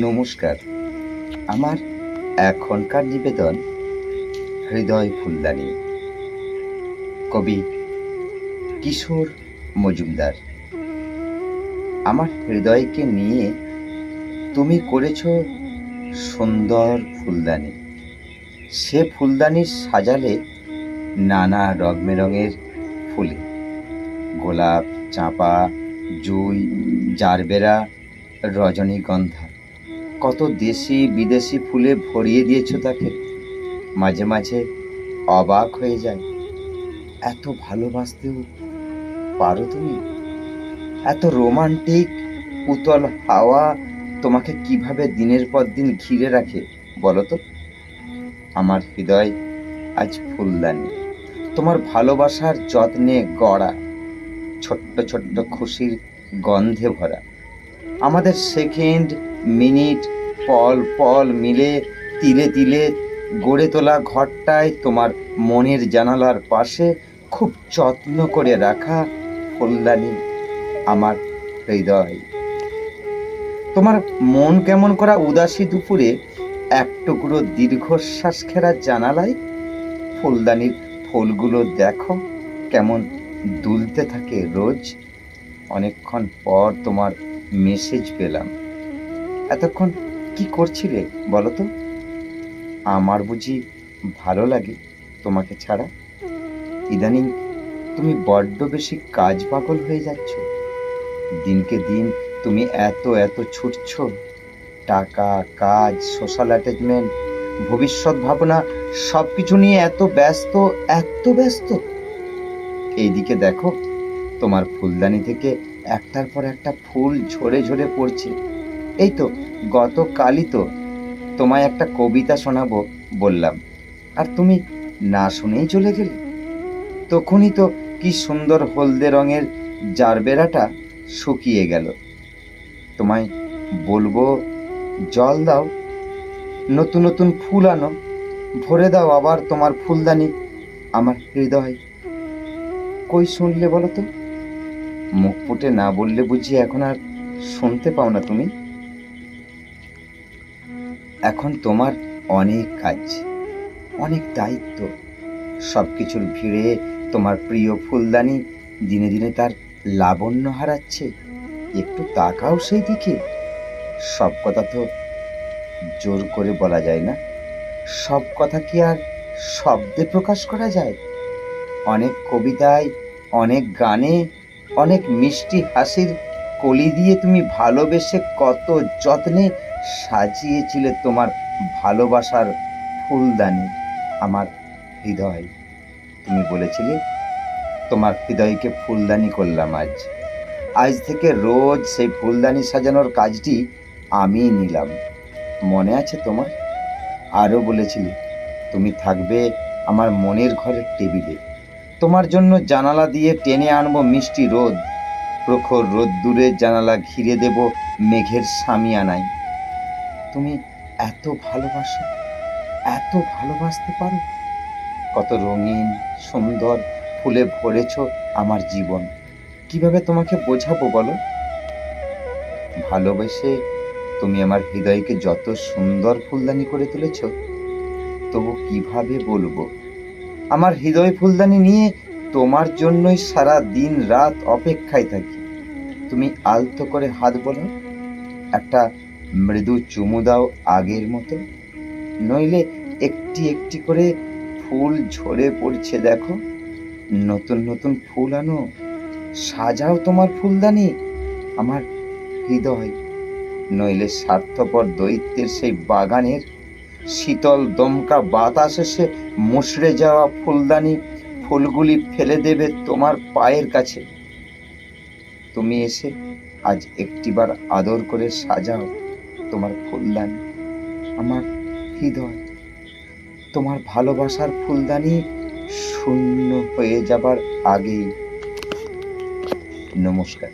নমস্কার। আমার এখনকার নিবেদন, হৃদয় ফুলদানি। কবি কিশোর মজুমদার, আমার হৃদয়কে নিয়ে তুমি করেছ সুন্দর ফুলদানি। সে ফুলদানি সাজালে নানা রঙের ফুলে, গোলাপ, চাঁপা, জুই, জারবেরা, রজনীগন্ধা কত দেশি বিদেশি ফুলে ভরিয়ে দিয়েছ তাকে? মাঝে মাঝে অবাক হয়ে যায়। এত ভালোবাসতেও পারো তুমি? এত রোমান্টিক উতল হাওয়া তোমাকে কীভাবে দিনের পর দিন ঘিরে রাখে বলো তো? আমার হৃদয় আজ ফুলদানি। তোমার ভালোবাসার যত্নে গড়া, ছোট্ট ছোট্ট খুশির গন্ধে ভরা। আমাদের সেকেন্ড মিনিট পল পল মিলে তিলে তিলে গড়ে তোলা ঘরটায় তোমার মনের জানালার পাশে খুব যত্ন করে রাখা ফুলদানি আমার হৃদয়। তোমার মন কেমন করা উদাসী দুপুরে এক টুকরো দীর্ঘশ্বাস খেরা জানালায় ফুলদানির ফুলগুলো দেখো কেমন দুলতে থাকে রোজ। অনেকক্ষণ পর তোমার মেসেজ পেলাম। এতক্ষণ কি করছিলে বলো তো? আমার বুঝি ভালো লাগে তোমাকে ছাড়া। ইদানিং তুমি বড্ড বেশি কাজ পাগল হয়ে যাচ্ছ। দিনকে দিন তুমি এত এত ছুটছ। টাকা, কাজ সোশ্যাল অ্যাটাচমেন্ট ভবিষ্যৎ ভাবনা সব কিছু নিয়ে এত ব্যস্ত এত ব্যস্ত। এইদিকে দেখো, তোমার ফুলদানি থেকে একটার পর একটা ফুল ঝরে ঝরে পড়ছে। এই তো গতকালই তো তোমায় একটা কবিতা শোনাবো বললাম। আর তুমি না শুনেই চলে গেলে? তখনই তো কি সুন্দর হলদে রঙের জারবেরাটা শুকিয়ে গেল। তোমায় বলব, জল দাও, নতুন নতুন ফুল আনো, ভরে দাও আবার তোমার ফুলদানি আমার হৃদয়। কই শুনলে বলো তো? মুখ ফুটে না বললে বুঝি এখন আর শুনতে পাও না তুমি? এখন তোমার অনেক কাজ, অনেক দায়িত্ব। সব কিছুর ভিড়ে তোমার প্রিয় ফুলদানি দিনে দিনে তার লাবণ্য হারাচ্ছে। একটু তাকাও সেই দিকে। সব কথা তো জোর করে বলা যায় না। সব কথা কি আর শব্দে প্রকাশ করা যায়? অনেক কবিতায়, অনেক গানে, অনেক মিষ্টি হাসির কলি দিয়ে তুমি ভালোবেসে কত যত্নে সাজিয়েছিলে তোমার ভালোবাসার ফুলদানি আমার হৃদয়। তুমি বলেছিলে, তোমার হৃদয়কে ফুলদানি করলাম আজ। আজ থেকে রোজ সেই ফুলদানি সাজানোর কাজটি আমি নিলাম। মনে আছে তোমার? আরও বলেছিলে, তুমি থাকবে আমার মনের ঘরের টেবিলে। তোমার জন্য জানালা দিয়ে টেনে আনব মিষ্টি রোদ। প্রখর রোদ্দুরে জানালা ঘিরে দেব মেঘের সামিয়ানায়। তুমি এত ভালোবাসো, এত ভালোবাসতে পারো? কত রঙিন, সুন্দর ফুলে ভরেছ আমার জীবন। কীভাবে তোমাকে বোঝাবো বলো? ভালোবেসে তুমি আমার হৃদয়কে যত সুন্দর ফুলদানি করে তুলেছ, তবু কীভাবে বলব? আমার হৃদয় ফুলদানি নিয়ে তোমার জন্যই সারা দিন রাত অপেক্ষায় থাকি। তুমি আলতো করে হাত বলো, একটা মৃদু চুমু দাও আগের মতো। নইলে একটি একটি করে ফুল ঝরে পড়ছে দেখো। নতুন নতুন ফুল আনো। সাজাও তোমার ফুলদানি। আমার হৃদয়। নইলে স্বার্থপর দৈত্যের সেই বাগানের শীতল দমকা বাতাস এসে মুষড়ে যাওয়া ফুলদানি ফুলগুলি ফেলে দেবে তোমার পায়ের কাছে। তুমি এসে আজ একটিবার আদর করে সাজাও। তোমার ফুলদানি আমার হৃদয় তোমার ভালোবাসার ফুলদানি শূন্য হয়ে যাবার আগেই। নমস্কার।